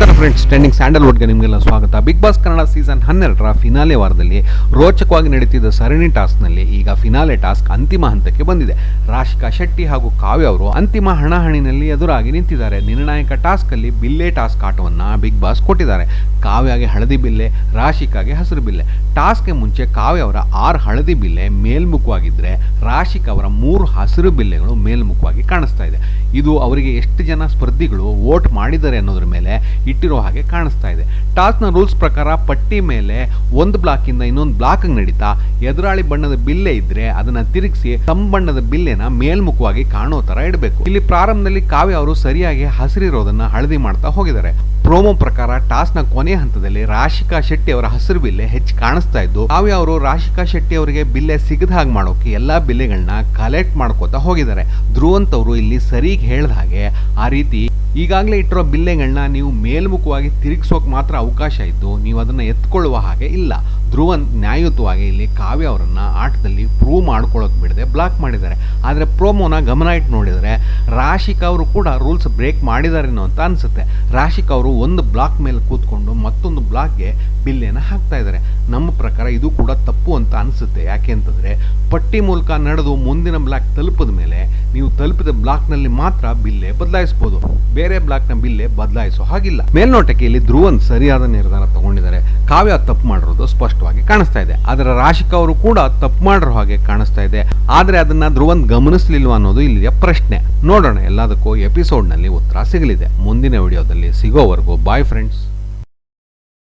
ನಮಸ್ಕಾರ friends trending ಸ್ಯಾಂಡಲ್ವುಡ್ಗೆ ನಿಮಗೆಲ್ಲ ಸ್ವಾಗತ. ಬಿಗ್ ಬಾಸ್ ಕನ್ನಡ ಸೀಸನ್ ಹನ್ನೆರಡರ ಫಿನಾಲೆ ವಾರದಲ್ಲಿ ರೋಚಕವಾಗಿ ನಡೀತಿದ್ದ ಸರಣಿ ಟಾಸ್ಕ್ನಲ್ಲಿ ಈಗ ಫಿನಾಲೆ ಟಾಸ್ಕ್ ಅಂತಿಮ ಹಂತಕ್ಕೆ ಬಂದಿದೆ. ರಾಶಿಕಾ ಶೆಟ್ಟಿ ಹಾಗೂ ಕಾವ್ಯ ಅವರು ಅಂತಿಮ ಹಣಹಣಿನಲ್ಲಿ ಎದುರಾಗಿ ನಿಂತಿದ್ದಾರೆ. ನಿರ್ಣಾಯಕ ಟಾಸ್ಕಲ್ಲಿ ಬಿಲ್ಲೆ ಟಾಸ್ಕ್ ಆಟವನ್ನು ಬಿಗ್ ಬಾಸ್ ಕೊಟ್ಟಿದ್ದಾರೆ. ಕಾವ್ಯಗೆ ಹಳದಿ ಬಿಲ್ಲೆ, ರಾಶಿಕಾಗೆ ಹಸಿರು ಬಿಲ್ಲೆ. ಟಾಸ್ಕ್ಗೆ ಮುಂಚೆ ಕಾವ್ಯ ಅವರ ಆರು ಹಳದಿ ಬಿಲ್ಲೆ ಮೇಲ್ಮುಖವಾಗಿದ್ದರೆ ರಾಶಿಕಾ ಅವರ ಮೂರು ಹಸಿರು ಬಿಲ್ಲೆಗಳು ಮೇಲ್ಮುಖವಾಗಿ ಕಾಣಿಸ್ತಾ ಇದೆ. ಇದು ಅವರಿಗೆ ಎಷ್ಟು ಜನ ಸ್ಪರ್ಧಿಗಳು ವೋಟ್ ಮಾಡಿದ್ದಾರೆ ಅನ್ನೋದ್ರ ಮೇಲೆ ಇಟ್ಟಿರೋ ಹಾಗೆ ಕಾಣಿಸ್ತಾ ಇದೆ. ಟಾಸ್ನ ರೂಲ್ಸ್ ಪ್ರಕಾರ ಪಟ್ಟಿ ಮೇಲೆ ಒಂದು ಬ್ಲಾಕಿಂದ ಇನ್ನೊಂದು ಬ್ಲಾಕ್ ನಡೀತಾ ಎದುರಾಳಿ ಬಣ್ಣದ ಬಿಲ್ಲೆ ಇದ್ರೆ ಅದನ್ನ ತಿರುಗಿಸಿ ತಮ್ಮ ಬಣ್ಣದ ಬಿಲ್ಲೆನ ಮೇಲ್ಮುಖವಾಗಿ ಕಾಣೋ ತರ ಇಡಬೇಕು. ಇಲ್ಲಿ ಪ್ರಾರಂಭದಲ್ಲಿ ಕಾವ್ಯ ಅವರು ಸರಿಯಾಗಿ ಹಸಿರಿರೋದನ್ನ ಹಳದಿ ಮಾಡ್ತಾ ಹೋಗಿದ್ದಾರೆ. ಪ್ರೋಮೋ ಪ್ರಕಾರ ಟಾಸ್ನ ಕೊನೆ ಹಂತದಲ್ಲಿ ರಾಶಿಕಾ ಶೆಟ್ಟಿ ಅವರ ಹಸಿರು ಬಿಲ್ಲೆ ಹೆಚ್ಚು ಕಾಣಿಸ್ತಾ ಇದ್ದು ಕಾವ್ಯ ಅವರು ರಾಶಿಕಾ ಶೆಟ್ಟಿ ಅವರಿಗೆ ಬಿಲ್ಲೆ ಸಿಗದ ಹಾಗೆ ಮಾಡೋಕೆ ಎಲ್ಲಾ ಬಿಲ್ಲೆಗಳನ್ನ ಕಲೆಕ್ಟ್ ಮಾಡ್ಕೋತಾ ಹೋಗಿದ್ದಾರೆ. ಧ್ರುವಂತ್ ಅವರು ಇಲ್ಲಿ ಸರಿಗೆ ಹೇಳ್ದ ಹಾಗೆ ಆ ರೀತಿ ಈಗಾಗಲೇ ಇಟ್ಟಿರೋ ಬಿಲ್ಲೆಗಳನ್ನ ನೀವು ಮೇಲ್ಮುಖವಾಗಿ ತಿರುಗಿಸೋಕೆ ಮಾತ್ರ ಅವಕಾಶ ಇದ್ದು, ನೀವು ಅದನ್ನು ಎತ್ಕೊಳ್ಳುವ ಹಾಗೆ ಇಲ್ಲ. ಧ್ರುವನ್ ನ್ಯಾಯಯುತವಾಗಿ ಇಲ್ಲಿ ಕಾವ್ಯ ಅವರನ್ನ ಆಟದಲ್ಲಿ ಪ್ರೂವ್ ಮಾಡ್ಕೊಳ್ಳೋಕೆ ಬಿಡದೆ ಬ್ಲಾಕ್ ಮಾಡಿದ್ದಾರೆ. ಆದರೆ ಪ್ರೋಮೋನ ಗಮನ ಇಟ್ಟು ನೋಡಿದರೆ ರಾಶಿಕ್ ಅವರು ಕೂಡ ರೂಲ್ಸ್ ಬ್ರೇಕ್ ಮಾಡಿದಾರೇನೋ ಅಂತ ಅನಿಸುತ್ತೆ. ರಾಶಿಕ್ ಅವರು ಒಂದು ಬ್ಲಾಕ್ ಮೇಲೆ ಕೂತ್ಕೊಂಡು ಮತ್ತೊಂದು ಬ್ಲಾಕ್ಗೆ ಬಿಲ್ಲೆನ ಹಾಕ್ತಾ ಇದ್ದಾರೆ ನಮ್ಮ ಪ್ರಕಾರ ಇದು ಕೂಡ ತಪ್ಪು ಅಂತ ಅನಿಸುತ್ತೆ. ಯಾಕೆ ಅಂತಂದರೆ ಪಟ್ಟಿ ಮೂಲಕ ನಡೆದು ಮುಂದಿನ ಬ್ಲಾಕ್ ತಲುಪಿದ ಮೇಲೆ ನೀವು ತಲುಪಿದ ಬ್ಲಾಕ್ನಲ್ಲಿ ಮಾತ್ರ ಬಿಲ್ಲೆ ಬದಲಾಯಿಸಬಹುದು ಬೇರೆ ಬ್ಲಾಕ್ನ ಬಿಲ್ಲೆ ಬದಲಾಯಿಸೋ ಹಾಗಿಲ್ಲ. ಮೇಲ್ನೋಟಕ್ಕೆ ಇಲ್ಲಿ ಧ್ರುವನ್ ಸರಿಯಾದ ನಿರ್ಧಾರ ತಗೊಂಡಿದ್ದಾರೆ. ಕಾವ್ಯ ತಪ್ಪು ಮಾಡಿರೋದು ಸ್ಪಷ್ಟವಾಗಿ ಕಾಣಿಸ್ತಾ ಇದೆ. ಅದರ ರಾಶಿಕ ಅವರು ಕೂಡ ತಪ್ಪು ಮಾಡಿರೋ ಹಾಗೆ ಕಾಣಿಸ್ತಾ ಇದೆ. ಆದರೆ ಅದನ್ನ ಧ್ರುವನ್ ಗಮನಿಸಲಿಲ್ವ ಅನ್ನೋದು ಇಲ್ಲಿಯ ಪ್ರಶ್ನೆ. ನೋಡೋಣ, ಎಲ್ಲದಕ್ಕೂ ಎಪಿಸೋಡ್ನಲ್ಲಿ ಉತ್ತರ ಸಿಗಲಿದೆ. ಮುಂದಿನ ವಿಡಿಯೋದಲ್ಲಿ ಸಿಗೋವರೆಗೂ ಬಾಯ್ ಫ್ರೆಂಡ್ಸ್